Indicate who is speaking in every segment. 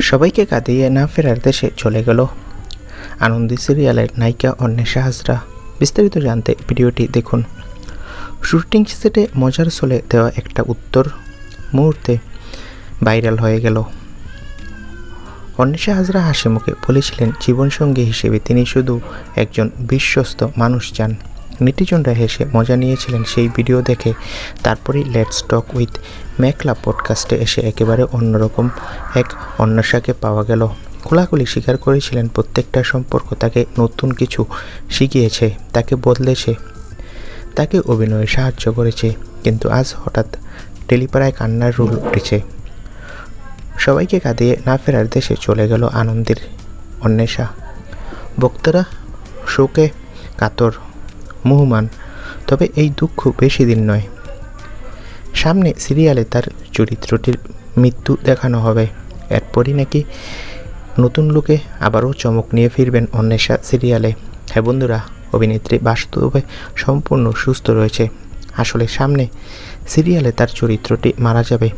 Speaker 1: সবাইকে কাঁদিয়ে না ফেরার দেশে চলে গেল। আনন্দী সিরিয়ালের নায়িকা অন্বেষা হাজরা। বিস্তারিত জানতে ভিডিওটি দেখুন। শুটিং সেটে মজার চলে দেওয়া একটা উত্তর। মুহূর্তে ভাইরাল হয়ে গেল। অন্বেষা হাজরা হাসি মুখে বলেছিলেন, জীবনসঙ্গী হিসেবে তিনি শুধু একজন বিশ্বস্ত মানুষ চান। নেটিজনরা হেসে মজা নিয়েছিলেন সেই ভিডিও দেখে। তারপরেই লেটস টক উইথ মেকলা পডকাস্টে এসে একেবারে অন্যরকম এক অন্বেষাকে পাওয়া গেল। খোলাখুলি স্বীকার করেছিলেন প্রত্যেকটা সম্পর্ক তাকে নতুন কিছু শিখিয়েছে, তাকে বদলেছে, তাকে অভিনয়ে সাহায্য করেছে, কিন্তু আজ হঠাৎ টেলিপাড়ায় কান্নার রুল উঠেছে। সবাইকে কাঁদিয়ে না ফেরার দেশে চলে গেল আনন্দের অন্বেষা। বক্তারা শোকে কাতর মুহমান, তবে এই দুঃখ বেশি দিন নয়। সামনে সিরিয়ালে তার চরিত্রটির মৃত্যু দেখানো হবে। এরপরই নাকি নতুন লোকে আবারও চমক নিয়ে ফিরবেন অন্বেষা সিরিয়ালে। হ্যাঁ বন্ধুরা, অভিনেত্রী বাস্তবে সম্পূর্ণ সুস্থ রয়েছে। আসলে সামনে সিরিয়ালে তার চরিত্রটি মারা যাবে।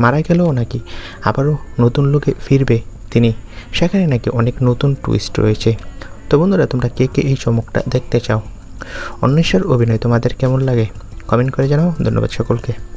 Speaker 1: মারা গেলেও নাকি আবারও নতুন লোকে ফিরবে। তিনি, সেখানে নাকি অনেক নতুন টুইস্ট রয়েছে। তো বন্ধুরা, তোমরা কে কে এই চমকটা দেখতে চাও? অন্বেষার অভিনয় তোমাদের কেমন লাগে? কমেন্ট করে জানাও। ধন্যবাদ সকলকে।